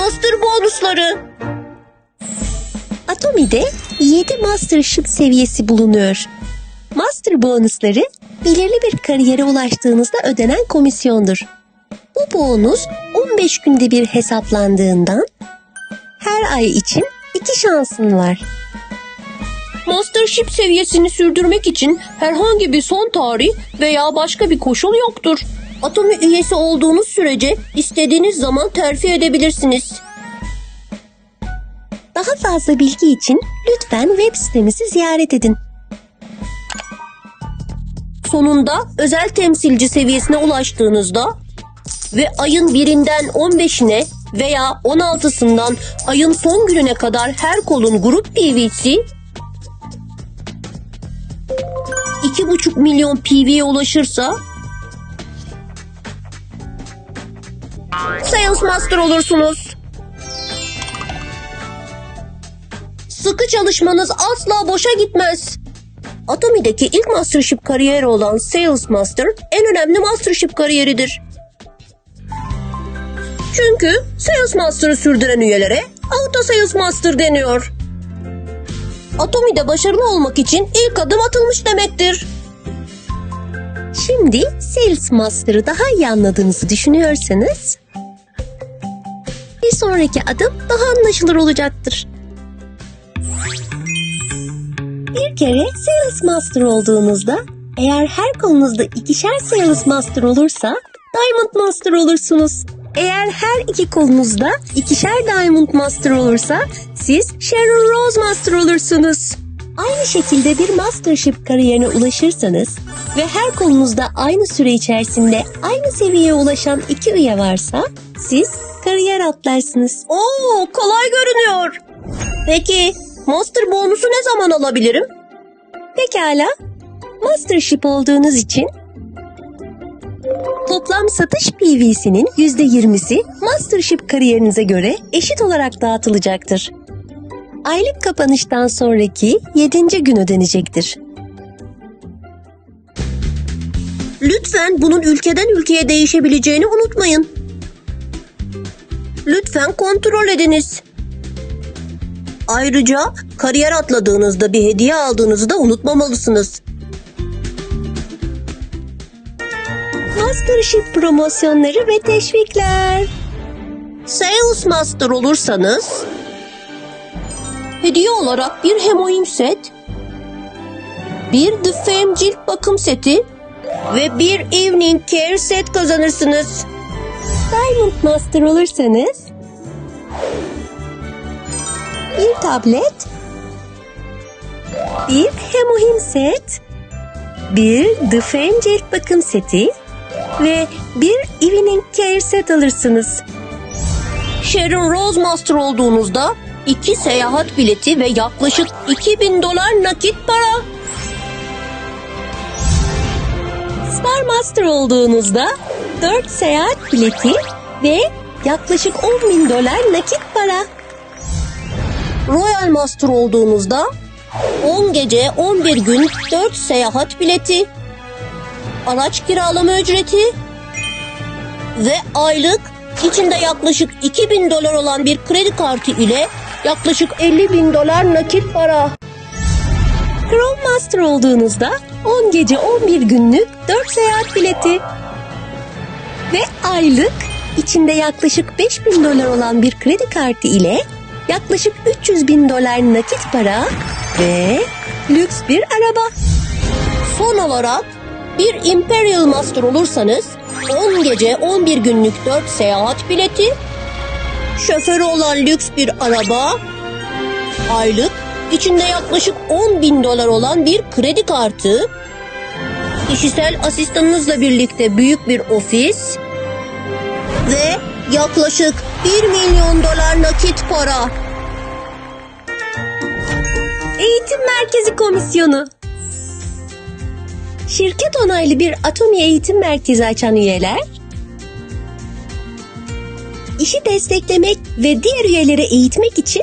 Master bonusları. Atomi'de 7 Mastership seviyesi bulunuyor. Master bonusları belirli bir kariyere ulaştığınızda ödenen komisyondur. Bu bonus 15 günde bir hesaplandığından her ay için 2 şansın var. Mastership seviyesini sürdürmek için herhangi bir son tarih veya başka bir koşul yoktur. Atomi üyesi olduğunuz sürece istediğiniz zaman terfi edebilirsiniz. Daha fazla bilgi için lütfen web sitemizi ziyaret edin. Sonunda özel temsilci seviyesine ulaştığınızda ve ayın birinden 15'ine veya 16'sından ayın son gününe kadar her kolun grup PVC 2,5 milyon PV'ye ulaşırsa Sales Master olursunuz. Sıkı çalışmanız asla boşa gitmez. Atomi'deki ilk Mastership kariyeri olan Sales Master en önemli Mastership kariyeridir. Çünkü Sales Master'ı sürdüren üyelere Auto Sales Master deniyor. Atomi'de başarılı olmak için ilk adım atılmış demektir. Şimdi Sales Master'ı daha iyi anladığınızı düşünüyorsanız bir sonraki adım daha anlaşılır olacaktır. Bir kere Sales Master olduğunuzda eğer her kolunuzda ikişer Sales Master olursa Diamond Master olursunuz. Eğer her iki kolunuzda ikişer Diamond Master olursa siz Sharon Rose Master olursunuz. Aynı şekilde bir Mastership kariyerine ulaşırsanız ve her kolunuzda aynı süre içerisinde aynı seviyeye ulaşan iki üye varsa siz kariyer atlarsınız. Oo, kolay görünüyor. Peki Master bonusu ne zaman alabilirim? Pekala. Mastership olduğunuz için toplam satış PV'sinin %20'si Mastership kariyerinize göre eşit olarak dağıtılacaktır. Aylık kapanıştan sonraki 7. gün ödenecektir. Lütfen bunun ülkeden ülkeye değişebileceğini unutmayın. Lütfen kontrol ediniz. Ayrıca kariyer atladığınızda bir hediye aldığınızı da unutmamalısınız. Mastership promosyonları ve teşvikler. Sales Master olursanız hediye olarak bir hemoin set, bir The Fame cilt bakım seti ve bir Evening Care set kazanırsınız. Diamond Master olursanız bir tablet, bir hemohim set, bir The Fame cilt bakım seti ve bir Evening Care set alırsınız. Sharon Rose Master olduğunuzda iki seyahat bileti ve yaklaşık 2000 dolar nakit para. Star Master olduğunuzda 4 seyahat bileti ve yaklaşık 10 bin dolar nakit para. Royal Master olduğunuzda 10 gece 11 gün 4 seyahat bileti, araç kiralama ücreti ve aylık içinde yaklaşık 2000 dolar olan bir kredi kartı ile yaklaşık 50 bin dolar nakit para. Chrome Master olduğunuzda 10 gece 11 günlük 4 seyahat bileti ve aylık içinde yaklaşık 5000 dolar olan bir kredi kartı ile yaklaşık 300 bin dolar nakit para ve lüks bir araba. Son olarak bir Imperial Master olursanız 10 gece 11 günlük 4 seyahat bileti, şoförü olan lüks bir araba, aylık içinde yaklaşık 10 bin dolar olan bir kredi kartı, kişisel asistanınızla birlikte büyük bir ofis ve yaklaşık 1 milyon dolar nakit para. Eğitim Merkezi Komisyonu Şirket onaylı bir Atomi Eğitim Merkezi açan üyeler işi desteklemek ve diğer üyeleri eğitmek için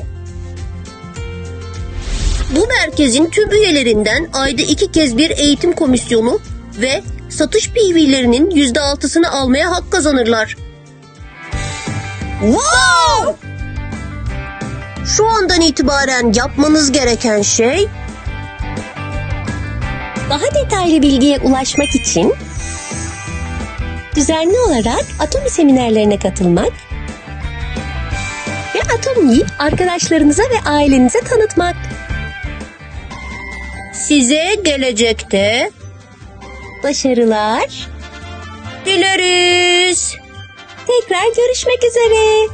Bu merkezin tüm üyelerinden ayda iki kez bir eğitim komisyonu ve satış PV'lerinin %6'sını almaya hak kazanırlar. Wow! Şu andan itibaren yapmanız gereken şey Daha detaylı bilgiye ulaşmak için düzenli olarak Atomi seminerlerine katılmak ve Atomi'yi arkadaşlarınıza ve ailenize tanıtmak. size gelecekte Başarılar. dileriz. Tekrar görüşmek üzere.